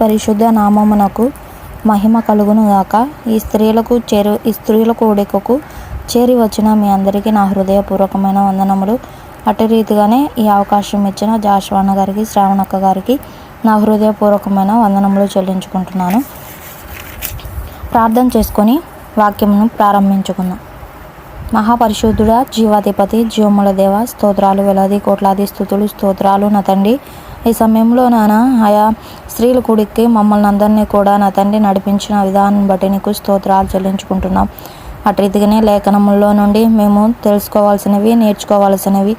పరిశుద్ధ నామమునకు మహిమ కలుగును గాక. ఈ స్త్రీలకు చేరు ఈ స్త్రీల కోడికకు చేరి వచ్చిన మీ అందరికీ నా హృదయపూర్వకమైన వందనములు. అటు రీతిగానే ఈ అవకాశం ఇచ్చిన జాషవాణ గారికి శ్రావణక్క గారికి నా హృదయపూర్వకమైన వందనములు చెల్లించుకుంటున్నాను. ప్రార్థన చేసుకొని వాక్యమును ప్రారంభించుకుందాం. మహాపరిశుద్ధుడా జీవాధిపతి జీవముల దేవ స్తోత్రాలు వేలాది కోట్లాది స్థుతులు స్తోత్రాలు నా తండ్రి. ఈ సమయంలో నాన్న ఆయా స్త్రీల కూడికి మమ్మల్ని అందరినీ కూడా నా తండ్రి నడిపించిన విధానం బట్టి నీకు స్తోత్రాలు చెల్లించుకుంటున్నాం. అటు రీతిగానే లేఖనముల్లో నుండి మేము తెలుసుకోవాల్సినవి నేర్చుకోవాల్సినవి.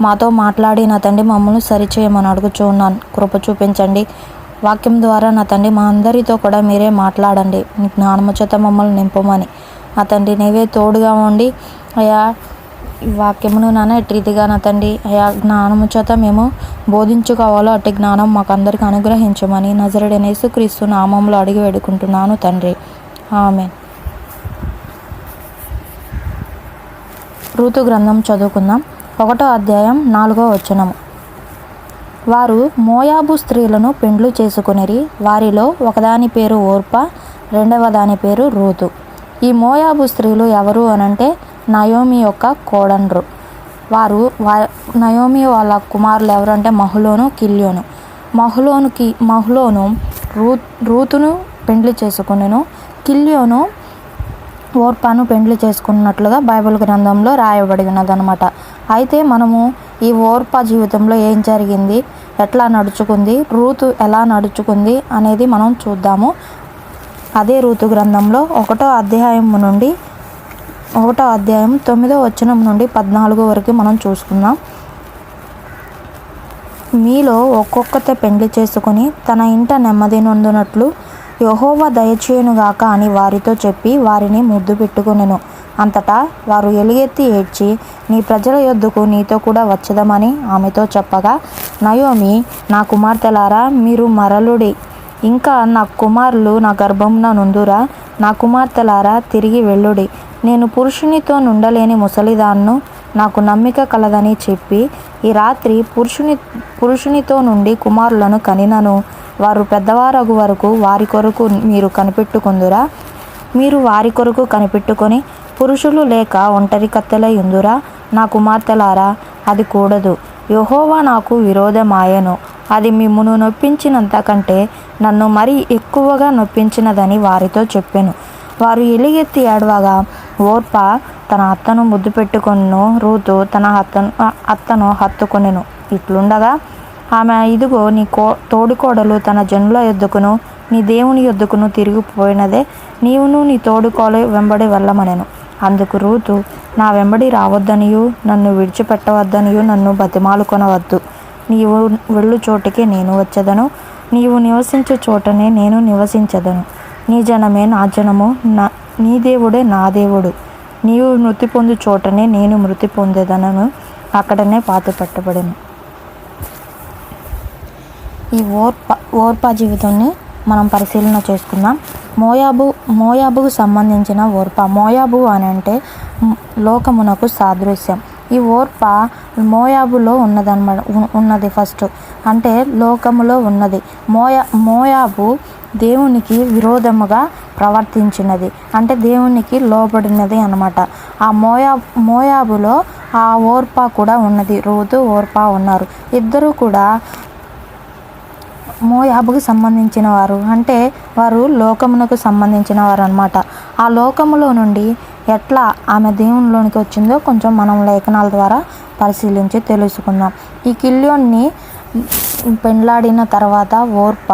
మాతో మాట్లాడి నా తండ్రి మమ్మల్ని సరిచేయమని అడుగుచూ ఉన్నాను. కృప చూపించండి. వాక్యం ద్వారా నా తండ్రి మా అందరితో కూడా మీరే మాట్లాడండి. మీ జ్ఞానము చేత మమ్మల్ని నింపమని. నా తండ్రి నీవే తోడుగా ఉండి అయా ఈ వాక్యమును నాన్న ఎట్టి రీతిగా నా తండ్రి అయా జ్ఞానము చేత మేము బోధించుకోవాలో అట్టి జ్ఞానం మాకు అందరికి అనుగ్రహించమని నజరుడనేసు క్రీస్తు నామంలో అడిగి వేడుకుంటున్నాను తండ్రి. ఆమె ఋతు గ్రంథం చదువుకుందాం. ఒకటో అధ్యాయం నాలుగో వచనము. వారు మోయాబు స్త్రీలను పెండ్లు చేసుకునిరి. వారిలో ఒకదాని పేరు ఓర్ప రెండవ దాని పేరు రూతు. ఈ మోయాబు స్త్రీలు ఎవరు అనంటే నయోమి యొక్క కోడన్రు వారు వా నయోమి వాళ్ళ కుమారులు ఎవరంటే మహులోను కిల్యోను. మహులోనుకి మహులోను రూ రూతును పెండ్లి చేసుకునేను. కిల్యోను ఓర్పాను పెండ్లి చేసుకున్నట్లుగా బైబిల్ గ్రంథంలో రాయబడి ఉన్నదనమాట అయితే మనము ఈ ఓర్ప జీవితంలో ఏం జరిగింది? ఎట్లా నడుచుకుంది? రూతు ఎలా నడుచుకుంది అనేది మనం చూద్దాము. అదే ఋతు గ్రంథంలో ఒకటో అధ్యాయం నుండి ఒకటో అధ్యాయం తొమ్మిదో వచనం నుండి పద్నాలుగు వరకు మనం చూసుకుందాం. మీలో ఒక్కొక్కతే పెండ్లి చేసుకుని తన ఇంట నెమ్మది నొందునట్లు యహోవ దయచేయునుగాక అని వారితో చెప్పి వారిని ముద్దు పెట్టుకునెను. అంతటా వారు ఎలుగెత్తి ఏడ్చి నీ ప్రజల యొద్దకు నీతో కూడా వచ్చదమని ఆమెతో చెప్పగా నయోమి నా కుమార్తెలారా మీరు మరలుడి. ఇంకా నా కుమారులు నా గర్భంన నుందురా. నా కుమార్తెలారా తిరిగి వెళ్ళుడి. నేను పురుషునితో నుండలేని ముసలిదాన్ను నాకు నమ్మిక కలదని చెప్పి ఈ రాత్రి పురుషుని పురుషునితో నుండి కుమారులను కనినను. వారు పెద్దవారగు వరకు వారి కొరకు మీరు కనిపెట్టుకుందురా. మీరు వారి కొరకు కనిపెట్టుకొని పురుషులు లేక ఒంటరి కత్తెలయిందురా నా కుమార్తెలారా అది కూడదు. యహోవా నాకు విరోధమాయను. అది మిమ్మును నొప్పించినంత కంటే నన్ను మరీ ఎక్కువగా నొప్పించినదని వారితో చెప్పాను. వారు ఎలిగెత్తి ఏడవగా ఓర్ప తన అత్తను ముద్దు పెట్టుకొను రూతు తన అత్తను అత్తను హత్తుకొనెను. ఇట్లుండగా ఆమె ఇదిగో నీ కో తోడుకోడలు తన జనుల యొద్దకును. నీ దేవుని యొద్దకును తిరిగిపోయినదే. నీవును నీ తోడుకోలు వెంబడి వెళ్ళమనెను అందుకు రూతు నా వెంబడి రావద్దనియు నన్ను విడిచిపెట్టవద్దనియు నన్ను బతిమాలుకొనవద్దు. నీవు వెళ్ళు చోటికి నేను వచ్చదను. నీవు నివసించు చోటనే నేను నివసించదను. నీ జనమే నా జనము నా నీ దేవుడే నా దేవుడు. నీవు మృతి పొందు చోటనే నేను మృతి పొందేదనను. అక్కడనే పాత పెట్టబడను ఈ ఓర్ప ఓర్పా జీవితాన్ని మనం పరిశీలన చేసుకుందాం. మోయాబు మోయాబుకు సంబంధించిన ఓర్ప. మోయాబు అని అంటే లోకమునకు సాదృశ్యం. ఈ ఓర్ప మోయాబులో ఉన్నదన్నమాట ఉన్నది ఫస్ట్ అంటే లోకములో ఉన్నది. మోయా మోయాబు దేవునికి విరోధముగా ప్రవర్తించినది. అంటే దేవునికి లోబడినది అనమాట ఆ మోయా మోయాబులో ఆ ఓర్ప కూడా ఉన్నది. రోజు ఓర్ప ఉన్నారు. ఇద్దరు కూడా మోయాబుకు సంబంధించిన వారు అంటే వారు లోకమునకు సంబంధించిన వారు అనమాట ఆ లోకములో నుండి ఎట్లా ఆమె దేవునిలోనికి వచ్చిందో కొంచెం మనం లేఖనాల ద్వారా పరిశీలించి తెలుసుకుందాం. ఈ కిల్యోన్ని పెండ్లాడిన తర్వాత ఓర్ప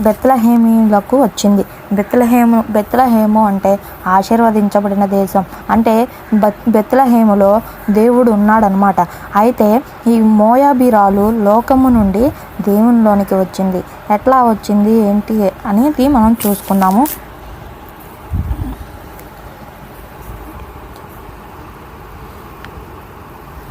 బెత్తలహేమీలకు వచ్చింది. బెత్లహేము బెత్లహేము అంటే ఆశీర్వదించబడిన దేశం. అంటే బెత్ బెత్లహేములో దేవుడు ఉన్నాడనమాట అయితే ఈ మోయాబిరాలు లోకము నుండి దేవునిలోనికి వచ్చింది. ఎట్లా వచ్చింది ఏంటి అనేది మనం చూసుకున్నాము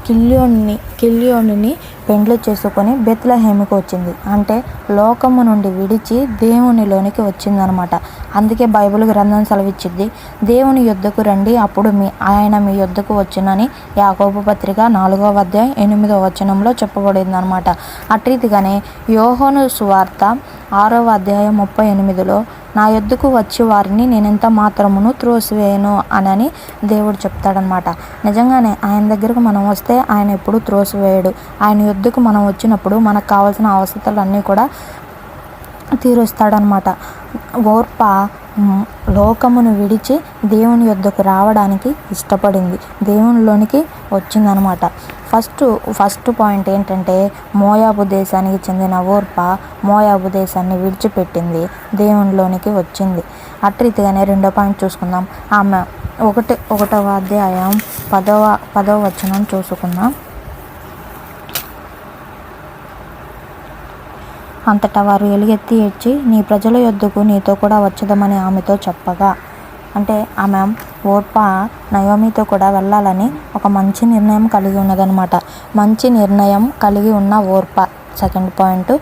కిల్యోన్ని కిల్యోనిని పెండ్లి చేసుకొని బెత్లహేమికి వచ్చింది. అంటే లోకము నుండి విడిచి దేవునిలోనికి వచ్చిందనమాట. అందుకే బైబిల్ గ్రంథం సెలవిచ్చింది దేవుని యుద్ధకు రండి అప్పుడు మీ ఆయన మీ యుద్ధకు వచ్చినని యాకోబు పత్రిక నాలుగవ అధ్యాయం ఎనిమిదో వచనంలో చెప్పబడింది అనమాట అట్రీతిగానే యోహోను సువార్త ఆరవ అధ్యాయం ముప్పై ఎనిమిదిలో నా యొద్దకు వచ్చి వారిని నేనెంత మాత్రమును త్రోసివేయను అనని దేవుడు చెప్తాడనమాట. నిజంగానే ఆయన దగ్గరకు మనం వస్తే ఆయన ఎప్పుడు త్రోసివేయడు. ఆయన యొద్దకు మనం వచ్చినప్పుడు మనకు కావాల్సిన అవసరాలన్నీ కూడా తీరుస్తాడనమాట. ఓర్ప లోకమును విడిచి దేవుని యొద్దకు రావడానికి ఇష్టపడింది. దేవునిలోనికి వచ్చిందనమాట. ఫస్ట్ ఫస్ట్ పాయింట్ ఏంటంటే మోయాబు దేశానికి చెందిన ఓర్ప మోయాబు దేశాన్ని విడిచిపెట్టింది. దేవునిలోనికి వచ్చింది. అట్రీతిగానే రెండో పాయింట్ చూసుకుందాం. ఆమె ఒకటి ఒకటవ అధ్యాయం పదవ పదవ వచనం చూసుకుందాం. అంతటా వారు ఎలుగెత్తి ఏడ్చి నీ ప్రజల యొద్దకు నీతో కూడా వచ్చదమని ఆమెతో చెప్పగా. అంటే ఆమె ఓర్ప నయోమితో కూడా వెళ్ళాలని ఒక మంచి నిర్ణయం కలిగి ఉన్నదనమాట మంచి నిర్ణయం కలిగి ఉన్న ఓర్ప. సెకండ్ పాయింట్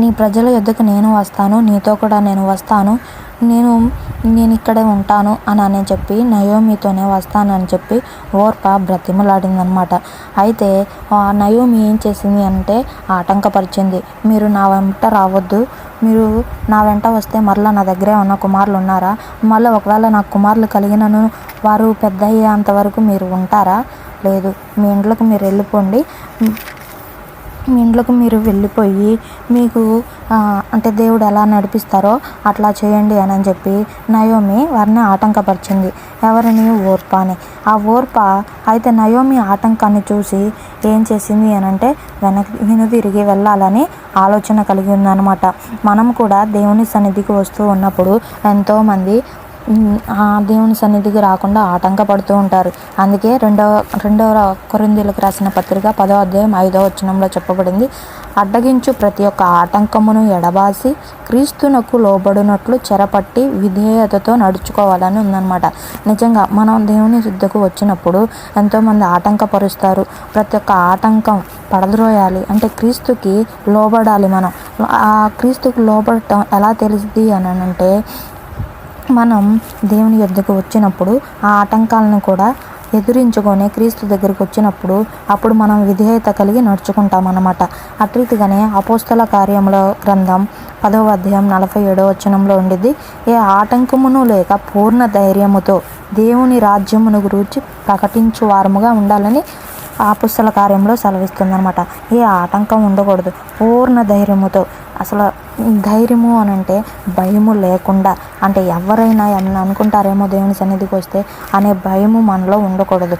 నీ ప్రజల యొద్దకు నేను వస్తాను నీతో కూడా నేను వస్తాను నేను నేను ఇక్కడే ఉంటాను అని అని చెప్పి నయోమితోనే వస్తానని చెప్పి ఓర్ప బ్రతిమలాడిందనమాట. అయితే ఆ నయోమి ఏం చేసింది అంటే ఆటంకపరిచింది. మీరు నా వెంట రావద్దు. మీరు నా వెంట వస్తే మరలా నా దగ్గరే ఉన్న కుమారులు ఉన్నారా? మళ్ళీ ఒకవేళ నాకు కుమారులు కలిగినను వారు పెద్ద అయ్యేంత వరకు మీరు ఉంటారా? లేదు. మీ ఇంట్లోకి మీరు వెళ్ళిపోండి. మీ ఇంట్లోకి మీరు వెళ్ళిపోయి మీకు అంటే దేవుడు ఎలా నడిపిస్తారో అట్లా చేయండి అని అని చెప్పి నయోమి వారిని ఆటంకపరిచింది. ఎవరిని? ఓర్పాని. ఆ ఓర్ప అయితే నయోమి ఆటంకాన్ని చూసి ఏం చేసింది అని అంటే వెనక తిరిగి వెళ్ళాలని ఆలోచన కలిగి ఉందనమాట మనం కూడా దేవుని సన్నిధికి వస్తూ ఉన్నప్పుడు ఎంతోమంది ఆ దేవుని సన్నిధికి రాకుండా ఆటంకపడుతూ ఉంటారు. అందుకే రెండవ రెండవ కొరిందీలకు రాసిన పత్రిక పదో అధ్యాయం ఐదవ వచనంలో చెప్పబడింది అడ్డగించు ప్రతి ఒక్క ఆటంకమును ఎడబాసి క్రీస్తునకు లోబడినట్లు చెరపట్టి విధేయతతో నడుచుకోవాలని ఉందన్నమాట. నిజంగా మనం దేవుని యుద్ధకు వచ్చినప్పుడు ఎంతోమంది ఆటంకపరుస్తారు. ప్రతి ఒక్క ఆటంకం పడద్రోయాలి. అంటే క్రీస్తుకి లోబడాలి మనం. ఆ క్రీస్తుకు లోబడటం ఎలా తెలిసింది అని అంటే మనం దేవుని యొద్దకు వచ్చినప్పుడు ఆ ఆటంకాలను కూడా ఎదురించుకొని క్రీస్తు దగ్గరికి వచ్చినప్పుడు అప్పుడు మనం విధేయత కలిగి నడుచుకుంటాం అన్నమాట అట్రీతిగానే అపోస్తల కార్యముల గ్రంథం పదవ అధ్యాయం నలభై ఏడవ వచనంలో ఉండిద్ది ఏ ఆటంకమును లేక పూర్ణ ధైర్యముతో దేవుని రాజ్యమును గురించి ప్రకటించు వారముగా ఉండాలని ఆ పుస్తల కార్యంలో సెలవిస్తుందనమాట ఏ ఆటంకం ఉండకూడదు. పూర్ణ ధైర్యముతో అసలు ధైర్యము అని అంటే భయము లేకుండా అంటే ఎవరైనా ఏమైనా అనుకుంటారేమో దేవుని సన్నిధికి వస్తే అనే భయము మనలో ఉండకూడదు.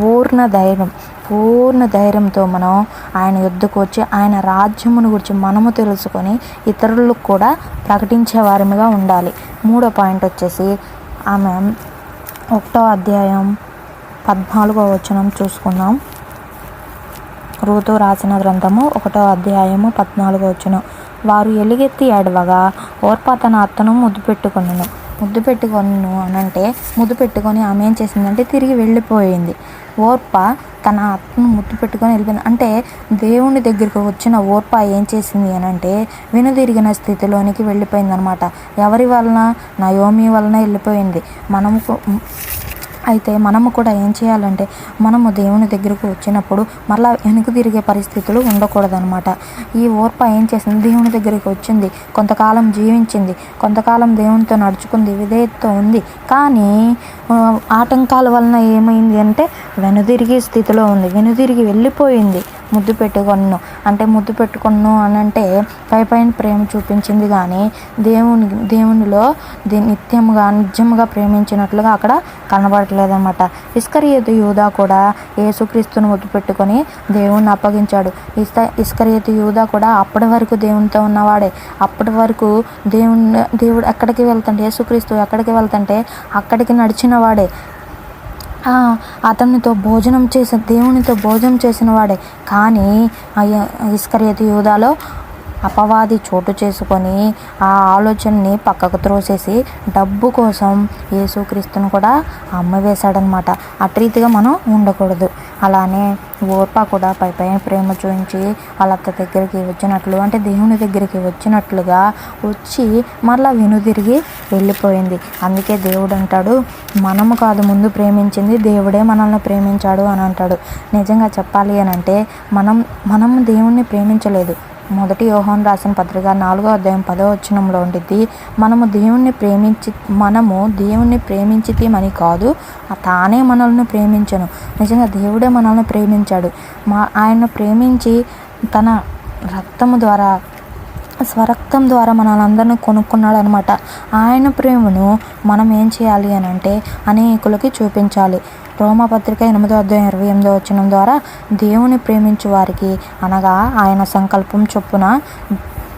పూర్ణ ధైర్యం పూర్ణ ధైర్యంతో మనం ఆయన యుద్ధకు వచ్చి ఆయన రాజ్యమును గురించి మనము తెలుసుకొని ఇతరులకు కూడా ప్రకటించే వారిగా ఉండాలి. మూడో పాయింట్ వచ్చేసి ఆమె ఒకటో అధ్యాయం పద్నాలుగో వచనం చూసుకుందాం. ఋతు రాసిన గ్రంథము ఒకటో అధ్యాయము పద్నాలుగో వచనం. వారు ఎలుగెత్తి ఏడవగా ఓర్ప తన అత్తను ముద్దు పెట్టుకొనెను. ముద్దు పెట్టుకొను అనంటే ముద్దు పెట్టుకొని ఆమె ఏం చేసిందంటే తిరిగి వెళ్ళిపోయింది. ఓర్ప తన అత్తను ముద్దు పెట్టుకొని వెళ్ళిపోయింది. అంటే దేవుని దగ్గరికి వచ్చిన ఓర్ప ఏం చేసింది అని అంటే వెనుదిరిగిన స్థితిలోనికి వెళ్ళిపోయింది అనమాట ఎవరి వలన? నయోమి వలన వెళ్ళిపోయింది. మనము అయితే మనము కూడా ఏం చేయాలంటే మనము దేవుని దగ్గరకు వచ్చినప్పుడు మళ్ళా వెనుక తిరిగే పరిస్థితులు ఉండకూడదనమాట ఈ ఓర్ప ఏం చేసింది? దేవుని దగ్గరికి వచ్చింది. కొంతకాలం జీవించింది. కొంతకాలం దేవునితో నడుచుకుంది. విధేయతతో ఉంది. కానీ ఆటంకాల వలన ఏమైంది అంటే వెనుదిరిగి స్థితిలో ఉంది. వెనుదిరిగి వెళ్ళిపోయింది. ముద్దు పెట్టుకొను అంటే ముద్దు పెట్టుకొను అని అంటే పై పైన ప్రేమ చూపించింది కానీ దేవుని దేవునిలో నిత్యముగా నిజముగా ప్రేమించినట్లుగా అక్కడ కనబడట్లేదన్నమాట ఇస్కరియతు యూదా కూడా యేసుక్రీస్తును ముద్దు పెట్టుకొని దేవుణ్ణి అప్పగించాడు. ఇస్త ఇస్కరియతు యూదా కూడా అప్పటి వరకు దేవునితో ఉన్నవాడే. అప్పటి వరకు దేవుణ్ణి దేవుడు ఎక్కడికి వెళ్తుంటే యేసుక్రీస్తు ఎక్కడికి వెళ్తుంటే అక్కడికి నడిచిన వాడే అతనితో భోజనం చేసిన దేవునితో భోజనం చేసిన వాడే కానీ ఇస్కరియతు యూదాలో అపవాది చోటు చేసుకొని ఆ ఆలోచనని పక్కకు త్రోసేసి డబ్బు కోసం యేసుక్రీస్తును కూడా అమ్మవేశాడనమాట. అట్రీతిగా మనం ఉండకూడదు. అలానే ఓర్ప కూడా పై పైన ప్రేమ చూపించి వాళ్ళ అత్త దగ్గరికి వచ్చినట్లు అంటే దేవుని దగ్గరికి వచ్చినట్లుగా వచ్చి మళ్ళా వెనుదిరిగి వెళ్ళిపోయింది. అందుకే దేవుడు అంటాడు మనము కాదు ముందు ప్రేమించింది దేవుడే మనల్ని ప్రేమించాడు అని అంటాడు. నిజంగా చెప్పాలి అని అంటే మనం మనం దేవుణ్ణి ప్రేమించలేదు. మొదటి యోహాన్ రాసిన పత్రిక నాలుగో అధ్యాయం పదో వచనంలో ఉండిద్ది మనము దేవుణ్ణి ప్రేమించి మనము దేవుణ్ణి ప్రేమించితేమని కాదు తానే మనల్ని ప్రేమించను. నిజంగా దేవుడే మనల్ని ప్రేమించాడు. మా ఆయన ప్రేమించి తన రక్తము ద్వారా స్వరక్తం ద్వారా మనలందరినీ కొనుక్కున్నాడు అనమాట ఆయన ప్రేమను మనం ఏం చేయాలి అని అంటే అనేకులకి చూపించాలి. రోమపత్రిక ఎనిమిదో అధ్యాయం ఇరవై ఎనిమిదో వచనం ద్వారా దేవుని ప్రేమించు వారికి అనగా ఆయన సంకల్పం చొప్పున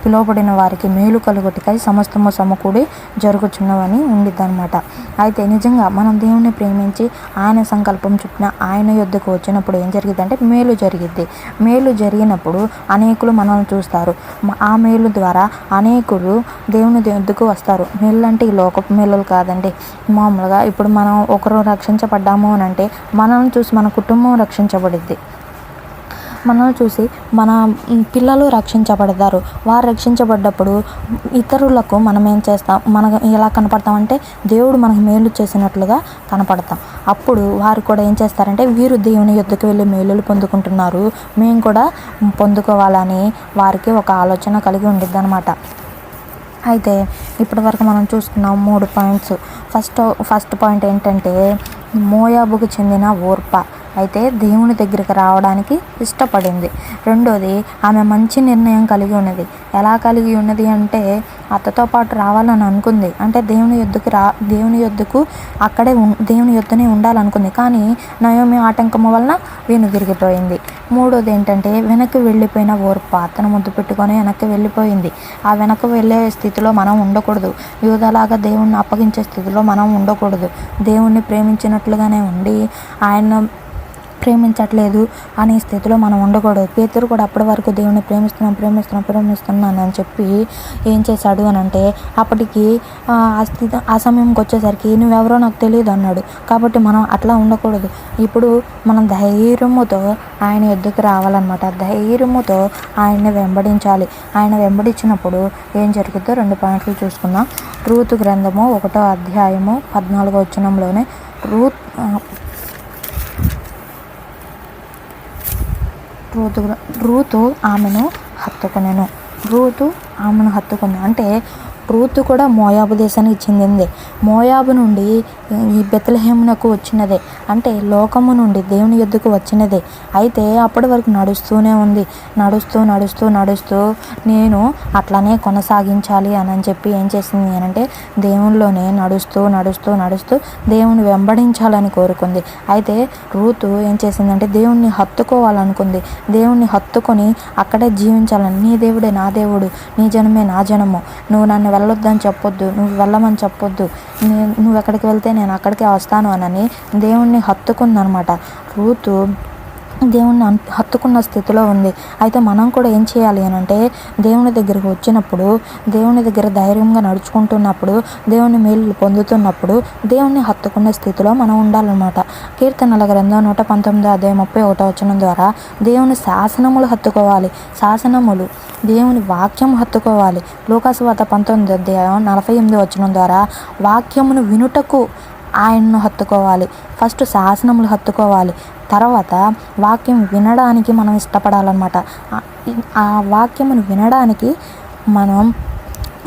పిలువబడిన వారికి మేలు కలుగుటికై సమస్తము సమకూడి జరుగుచున్నవని ఉండిద్దనమాట అయితే నిజంగా మనం దేవుణ్ణి ప్రేమించి ఆయన సంకల్పం చుట్టిన ఆయన యుద్ధకు వచ్చినప్పుడు ఏం జరిగిద్ది అంటే మేలు జరిగిద్ది. మేలు జరిగినప్పుడు అనేకులు మనల్ని చూస్తారు. ఆ మేలు ద్వారా అనేకులు దేవుని యుద్ధకు వస్తారు. మేలు అంటే ఈ లోకపు మేలులు కాదండి. మామూలుగా ఇప్పుడు మనం ఒకరు రక్షించబడ్డాము అని అంటే మనల్ని చూసి మన కుటుంబం రక్షించబడిద్ది. మనల్ని చూసి మన పిల్లలు రక్షించబడతారు. వారు రక్షించబడ్డప్పుడు ఇతరులకు మనం ఏం చేస్తాం? మనకు ఎలా కనపడతామంటే దేవుడు మనకు మేలు చేసినట్లుగా కనపడతాం. అప్పుడు వారు కూడా ఏం చేస్తారంటే వీరు దేవుని యుద్ధకు వెళ్ళి మేలులు పొందుకుంటున్నారు. మేము కూడా పొందుకోవాలని వారికి ఒక ఆలోచన కలిగి ఉండిద్ది అనమాట అయితే ఇప్పటి వరకు మనం చూసుకున్నాం మూడు పాయింట్స్. ఫస్ట్ ఫస్ట్ పాయింట్ ఏంటంటే మోయాబుకు చెందిన ఓర్ప. అయితే దేవుని దగ్గరికి రావడానికి ఇష్టపడింది. రెండోది ఆమె మంచి నిర్ణయం కలిగి ఉన్నది. ఎలా కలిగి ఉన్నది అంటే అత్తతో పాటు రావాలని అనుకుంది. అంటే దేవుని యొద్దకు రా దేవుని యొద్దకు అక్కడే దేవుని యొద్దనే ఉండాలనుకుంది. కానీ నయోమి ఆటంకం వలన వెనుదిరిగిపోయింది మూడోది ఏంటంటే వెనక్కి వెళ్ళిపోయిన ఓర్పు అతను ముద్దు పెట్టుకొని వెనక్కి వెళ్ళిపోయింది. ఆ వెనక్కి వెళ్ళే స్థితిలో మనం ఉండకూడదు. యూదలాగా దేవుణ్ణి అప్పగించే స్థితిలో మనం ఉండకూడదు. దేవుణ్ణి ప్రేమించినట్లుగానే ఉండి ఆయన ప్రేమించట్లేదు అనే స్థితిలో మనం ఉండకూడదు. పేతురు కూడా అప్పటి వరకు దేవుని ప్రేమిస్తున్నాం ప్రేమిస్తున్నాం ప్రేమిస్తున్నాను అని చెప్పి ఏం చేశాడు అని అంటే అప్పటికి ఆ స్థితి ఆ సమయంకి వచ్చేసరికి నువ్వెవరో నాకు తెలియదు అన్నాడు. కాబట్టి మనం అట్లా ఉండకూడదు. ఇప్పుడు మనం ధైర్యముతో ఆయన ఎద్దుకు రావాలన్నమాట. ధైర్యముతో ఆయన్ని వెంబడించాలి. ఆయన వెంబడించినప్పుడు ఏం జరుగుతుందో రెండు పాయింట్లు చూసుకుందాం. రూతు గ్రంథము ఒకటో అధ్యాయము పద్నాలుగో వచనంలోనే రూత్ రూతు రూతు ఆమెను హత్తుకొనెను. రూతు ఆమెను హత్తుకుంది అంటే రూతు కూడా మోయాబు దేశానికి చెందింది. మోయాబు నుండి ఈ బెత్లహేమునకు వచ్చినదే. అంటే లోకము నుండి దేవుని ఎద్దుకు వచ్చినదే. అయితే అప్పటి వరకు నడుస్తూనే ఉంది. నడుస్తూ నడుస్తూ నడుస్తూ నేను అట్లానే కొనసాగించాలి అని అని చెప్పి ఏం చేసింది అంటే దేవునిలోనే నడుస్తూ నడుస్తూ నడుస్తూ దేవుని వెంబడించాలని కోరుకుంది. అయితే రూతు ఏం చేసిందంటే దేవుణ్ణి హత్తుకోవాలనుకుంది. దేవుణ్ణి హత్తుకొని అక్కడే జీవించాలని నీ దేవుడే నా దేవుడు నీ జనమే నా జనము. నువ్వు నన్ను వెళ్ళొద్దని చెప్పొద్దు నువ్వు వెళ్ళమని చెప్పొద్దు. నువ్వు ఎక్కడికి వెళ్తే నేను అక్కడికే వస్తాను అనని దేవుణ్ణి హత్తుకుందనమాట. రూతు దేవుణ్ణి హత్తుకున్న స్థితిలో ఉంది. అయితే మనం కూడా ఏం చేయాలి అని అంటే దేవుని దగ్గరకు వచ్చినప్పుడు దేవుని దగ్గర ధైర్యంగా నడుచుకుంటున్నప్పుడు దేవుని మేలు పొందుతున్నప్పుడు దేవుణ్ణి హత్తుకున్న స్థితిలో మనం ఉండాలన్నమాట. కీర్తనల గ్రంథం నూట పంతొమ్మిది అదే ముప్పై ఒకటో వచనం ద్వారా దేవుని శాసనములు హత్తుకోవాలి. శాసనములు దేవుని వాక్యం హత్తుకోవాలి. లోకాసువాత పంతొమ్మిది అధ్యాయం నలభై ఎనిమిది వచనం ద్వారా వాక్యమును వినుటకు ఆయన్ను హత్తుకోవాలి. ఫస్ట్ శాసనములు హత్తుకోవాలి. తర్వాత వాక్యం వినడానికి మనం ఇష్టపడాలన్నమాట. ఆ- వాక్యమును వినడానికి మనం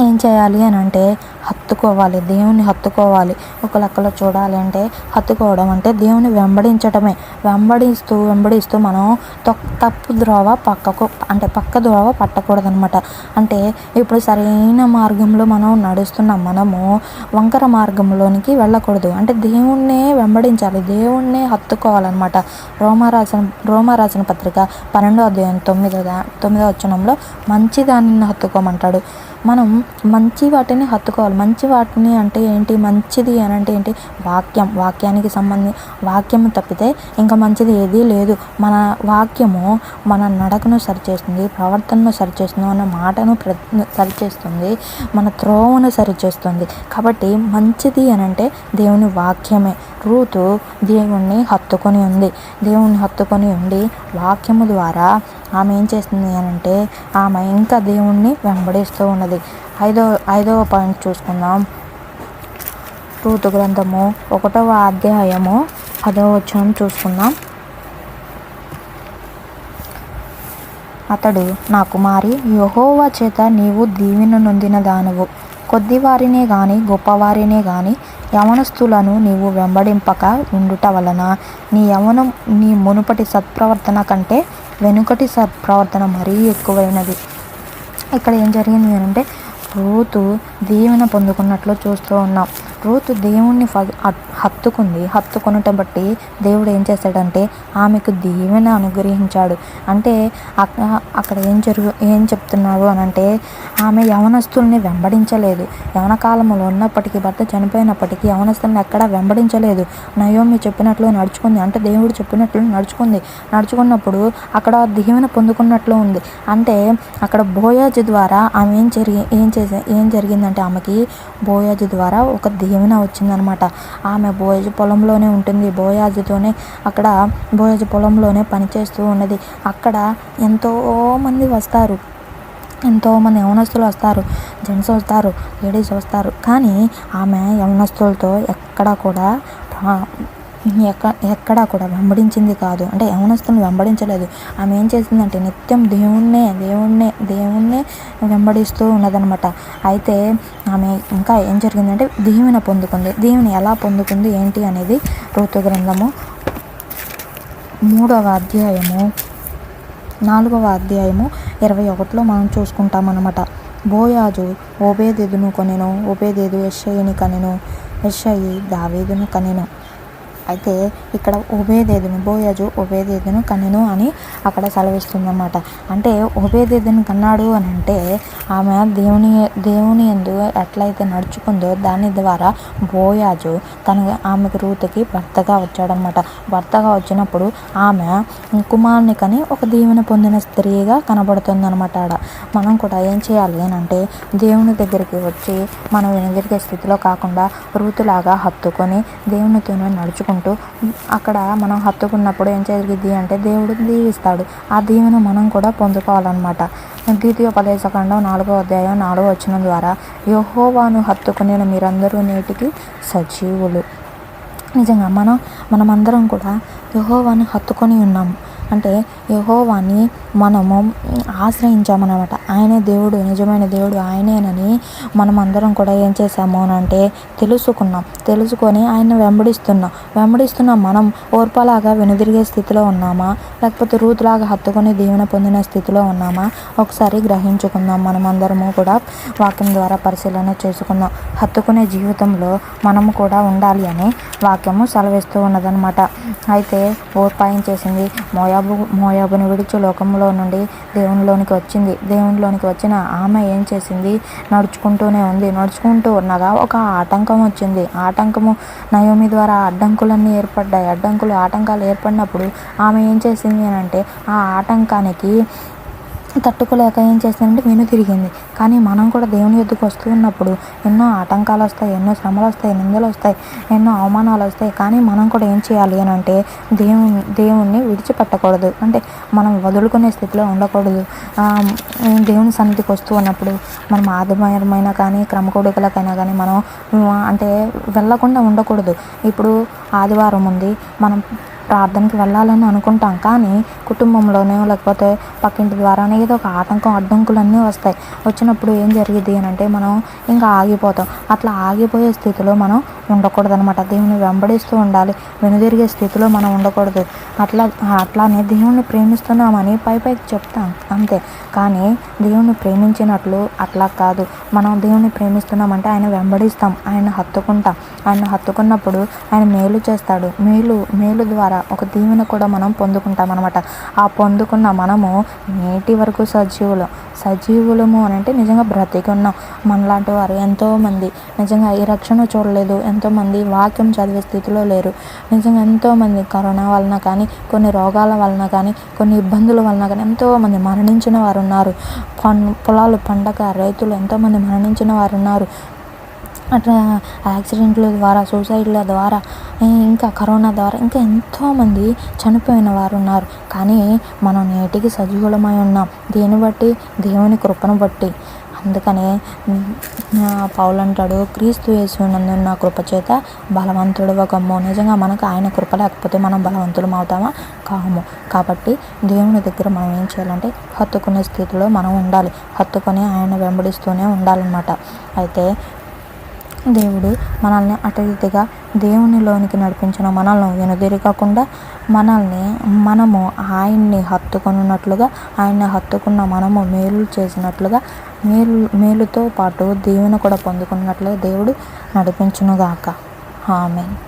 ఏం చేయాలి అని అంటే హత్తుకోవాలి దేవుని హత్తుకోవాలి. ఒక లెక్కలో చూడాలి అంటే హత్తుకోవడం అంటే దేవుని వెంబడించటమే. వెంబడిస్తూ వెంబడిస్తూ మనం తొక్- తప్పు ద్రోవ పక్కకు అంటే పక్క ద్రోవ పట్టకూడదనమాట. అంటే ఇప్పుడు సరైన మార్గంలో మనం నడుస్తున్నాం మనము వంకర మార్గంలోనికి వెళ్ళకూడదు. అంటే దేవుణ్ణే వెంబడించాలి దేవుణ్ణే హత్తుకోవాలన్నమాట రోమారాసిన రోమారాసిన పత్రిక పన్నెండో అధ్యాయం తొమ్మిదో తొమ్మిదో వచనంలో మంచి దానిని హత్తుకోమంటాడు. మనం మంచి వాటిని హత్తుకోవాలి. మంచి వాటిని అంటే ఏంటి? మంచిది అని అంటే ఏంటి? వాక్యం. వాక్యానికి సంబంధి వాక్యం తప్పితే ఇంకా మంచిది ఏదీ లేదు. మన వాక్యము మన నడకను సరిచేస్తుంది ప్రవర్తనను సరిచేస్తుంది మన మాటను ప్ర సరిచేస్తుంది మన త్రోవను సరిచేస్తుంది. కాబట్టి మంచిది అని అంటే దేవుని వాక్యమే. రూతు దేవుణ్ణి హత్తుకొని ఉంది. దేవుణ్ణి హత్తుకొని ఉండి వాక్యము ద్వారా ఆమె ఏం చేస్తుంది అని అంటే ఆమె ఇంకా దేవుణ్ణి వెంబడిస్తూ ఉన్నది. ఐదో ఐదవ పాయింట్ చూసుకుందాం. రూతు గ్రంథము ఒకటవ అధ్యాయము పదవ వచనం చూసుకుందాం. అతడు నా కుమారి యహోవా చేత నీవు దీవెన నొందిన దానవు. కొద్దివారినే గాని గొప్పవారినే గాని యవనస్తులను నీవు వెంబడింపక ఉండుట వలన నీ యవనం నీ మునుపటి సత్ప్రవర్తన కంటే వెనుకటి సత్ప్రవర్తన మరీ ఎక్కువైనది. ఇక్కడ ఏం జరిగింది అంటే రూతు దీవెన పొందుకున్నట్లు చూస్తూ ఉన్నాం. రూతు దేవుణ్ణి ఫ- హత్తుకుంది. హత్తుకొనుట బట్టి దేవుడు ఏం చేశాడంటే ఆమెకు దీవెన అనుగ్రహించాడు. అంటే అక్కడ ఏం జరుగు ఏం చెప్తున్నారు అని అంటే ఆమె యవనస్తుల్ని వెంబడించలేదు. యవన కాలంలో ఉన్నప్పటికీ భర్త చనిపోయినప్పటికీ యవనస్తుల్ని ఎక్కడా వెంబడించలేదు. నయోమి చెప్పినట్లు నడుచుకుంది. అంటే దేవుడు చెప్పినట్లు నడుచుకుంది. నడుచుకున్నప్పుడు అక్కడ దీవెన పొందుకున్నట్లు ఉంది. అంటే అక్కడ బోయాజ్ ద్వారా ఆమె ఏం జరిగి ఏం చేసే ఏం జరిగిందంటే ఆమెకి బోయాజ్ ద్వారా ఒక దీవెన వచ్చిందనమాట. ఆమె బోయాజు పొలంలోనే ఉంటుంది. బోయాజుతోనే అక్కడ బోయాజు పొలంలోనే పనిచేస్తూ ఉన్నది. అక్కడ ఎంతో మంది వస్తారు. ఎంతోమంది యవనస్తులు వస్తారు. జెంట్స్ వస్తారు. లేడీస్ వస్తారు. కానీ ఆమె యవనస్తులతో ఎక్కడ కూడా ఎక్క ఎక్కడా కూడా వెంబడించింది కాదు. అంటే యవనస్తుని వెంబడించలేదు. ఆమె ఏం చేసిందంటే నిత్యం దేవుణ్ణే దేవుణ్ణే దేవుణ్ణే వెంబడిస్తూ ఉన్నదనమాట అయితే ఆమె ఇంకా ఏం జరిగిందంటే దీవెన పొందుకుంది. దీవెన ఎలా పొందుకుంది ఏంటి అనేది ఋతు గ్రంథము మూడవ అధ్యాయము నాలుగవ అధ్యాయము ఇరవై ఒకటిలో మనం చూసుకుంటామన్నమాట. బోయాజు ఓబేదెదును కొనెను ఓబేదేదు ఎస్ఐని కనెను ఎస్ఐ దావేదును కనెను. అయితే ఇక్కడ ఉభయదేదును బోయాజు ఉభయదేదును కనెను అని అక్కడ సెలవిస్తుందన్నమాట. అంటే ఉభయదేదును కన్నాడు అని అంటే ఆమె దేవుని దేవుని ఎందు ఎట్లయితే నడుచుకుందో దాని ద్వారా బోయాజు తన ఆమెకు రూతకి భర్తగా వచ్చాడనమాట భర్తగా వచ్చినప్పుడు ఆమె కుమారుని కని ఒక దీవెన పొందిన స్త్రీగా కనబడుతుందనమాట ఆడ. మనం కూడా ఏం చేయాలి అని అంటే దేవుని దగ్గరికి వచ్చి మనం వెనుదిరిగే స్థితిలో కాకుండా రూతులాగా హత్తుకొని దేవునితోనే నడుచుకుంటూ అక్కడ మనం హత్తుకున్నప్పుడు ఏం జరిగింది అంటే దేవుడు దీవిస్తాడు. ఆ దీవెన మనం కూడా పొందుకోవాలన్నమాట. ద్వితీయోపదేశకాండం నాలుగో అధ్యాయం నాలుగో వచ్చిన ద్వారా యహోవాను హత్తుకునే మీరందరూ నేటికి సజీవులు. నిజంగా మనం మనమందరం కూడా యహోవాను హత్తుకొని ఉన్నాము అంటే యహోవాని మనము ఆశ్రయించామన్నమాట. ఆయనే దేవుడు నిజమైన దేవుడు ఆయనేనని మనం అందరం కూడా ఏం చేసాము అని అంటే తెలుసుకున్నాం. తెలుసుకొని ఆయన వెంబడిస్తున్నాం. వెంబడిస్తున్న మనం ఓర్పలాగా వెనుదిరిగే స్థితిలో ఉన్నామా? లేకపోతే రూతులాగా హత్తుకొని దీవెన పొందిన స్థితిలో ఉన్నామా? ఒకసారి గ్రహించుకుందాం. మనం అందరము కూడా వాక్యం ద్వారా పరిశీలన చేసుకుందాం. హత్తుకునే జీవితంలో మనము కూడా ఉండాలి అని వాక్యము సెలవిస్తూ ఉన్నదనమాట అయితే ఓర్పాయం చేసింది మోయాబు మోయాబుని విడిచి లోకంలో నుండి దేవునిలోనికి వచ్చింది. దేవునిలోనికి వచ్చిన ఆమె ఏం చేసింది? నడుచుకుంటూనే ఉంది. నడుచుకుంటూ ఉన్నగా ఒక ఆటంకం వచ్చింది. ఆటంకము నయోమి ద్వారా అడ్డంకులన్నీ ఏర్పడ్డాయి. అడ్డంకులు ఆటంకాలు ఏర్పడినప్పుడు ఆమె ఏం చేసింది అని అంటే ఆ ఆటంకానికి తట్టుకోలేక ఏం చేసిందంటే వెను తిరిగింది. కానీ మనం కూడా దేవుని ఎద్దుకు వస్తూ ఉన్నప్పుడు ఎన్నో ఆటంకాలు వస్తాయి ఎన్నో శ్రమలు వస్తాయి నిందలు వస్తాయి ఎన్నో అవమానాలు వస్తాయి. కానీ మనం కూడా ఏం చేయాలి అని అంటే దేవుని దేవుణ్ణి విడిచిపెట్టకూడదు. అంటే మనం వదులుకునే స్థితిలో ఉండకూడదు. దేవుని సన్నిధికి వస్తూ ఉన్నప్పుడు మనం ఆదిమయమైన కానీ క్రమకొడుకులకైనా కానీ మనం అంటే వెళ్ళకుండా ఉండకూడదు. ఇప్పుడు ఆదివారం ఉంది. మనం ప్రార్థనకి వెళ్ళాలని అనుకుంటాం. కానీ కుటుంబంలోనే లేకపోతే పక్కింటి ద్వారానే ఏదో ఒక ఆటంకం అడ్డంకులన్నీ వస్తాయి. వచ్చినప్పుడు ఏం జరిగింది అని అంటే మనం ఇంకా ఆగిపోతాం. అట్లా ఆగిపోయే స్థితిలో మనం ఉండకూడదు అనమాట దేవుని వెంబడిస్తూ ఉండాలి. వెనుదిరిగే స్థితిలో మనం ఉండకూడదు. అట్లా అట్లానే దేవుణ్ణి ప్రేమిస్తున్నామని పై పైకి చెప్తాం. అంతే. కానీ దేవుణ్ణి ప్రేమించినట్లు అట్లా కాదు. మనం దేవుణ్ణి ప్రేమిస్తున్నామంటే ఆయన వెంబడిస్తాం. ఆయన హత్తుకుంటాం. ఆయన హత్తుకున్నప్పుడు ఆయన మేలు చేస్తాడు. మేలు మేలు ద్వారా ఒక దీవెన కూడా మనం పొందుకుంటాం అనమాట ఆ పొందుకున్న మనము నేటి వరకు సజీవులు. సజీవులము అని అంటే నిజంగా బ్రతికి ఉన్నాం. మనలాంటి వారు ఎంతోమంది. నిజంగా ఈ రక్షణ చూడలేదు. ఎంతోమంది వాక్యం చదివే స్థితిలో లేరు. నిజంగా ఎంతోమంది కరోనా వలన కానీ కొన్ని రోగాల వలన కానీ కొన్ని ఇబ్బందుల వలన కానీ ఎంతోమంది మరణించిన వారు ఉన్నారు. పొలాలు పండగ రైతులు ఎంతోమంది మరణించిన వారు ఉన్నారు. అట్లా యాక్సిడెంట్ల ద్వారా సూసైడ్ల ద్వారా ఇంకా కరోనా ద్వారా ఇంకా ఎంతోమంది చనిపోయిన వారు ఉన్నారు. కానీ మనం నేటికి సజీవులమై ఉన్నాం. దీన్ని బట్టి దేవుని కృపను బట్టి. అందుకనే పౌలంటాడు క్రీస్తు యేసునందు నా కృప చేత బలవంతుడు గమ్ము నిజంగా మనకు ఆయన కృప లేకపోతే మనం బలవంతులం అవుతామా? కాము. కాబట్టి దేవుని దగ్గర మనం ఏం చేయాలంటే హత్తుకునే స్థితిలో మనం ఉండాలి. హత్తుకొని ఆయన వెంబడిస్తూనే ఉండాలన్నమాట. అయితే దేవుడు మనల్ని అటు ఇటుగా దేవునిలోనికి నడిపించిన మనల్ని వెనుదిరగకుండా మనల్ని మనము ఆయన్ని హత్తుకున్నట్లుగా ఆయన్ని హత్తుకున్న మనము మేలు చేసినట్లుగా మేలు మేలుతో పాటు దీవెన కూడా పొందుకున్నట్లుగా దేవుడు నడిపించునుగాక. ఆమె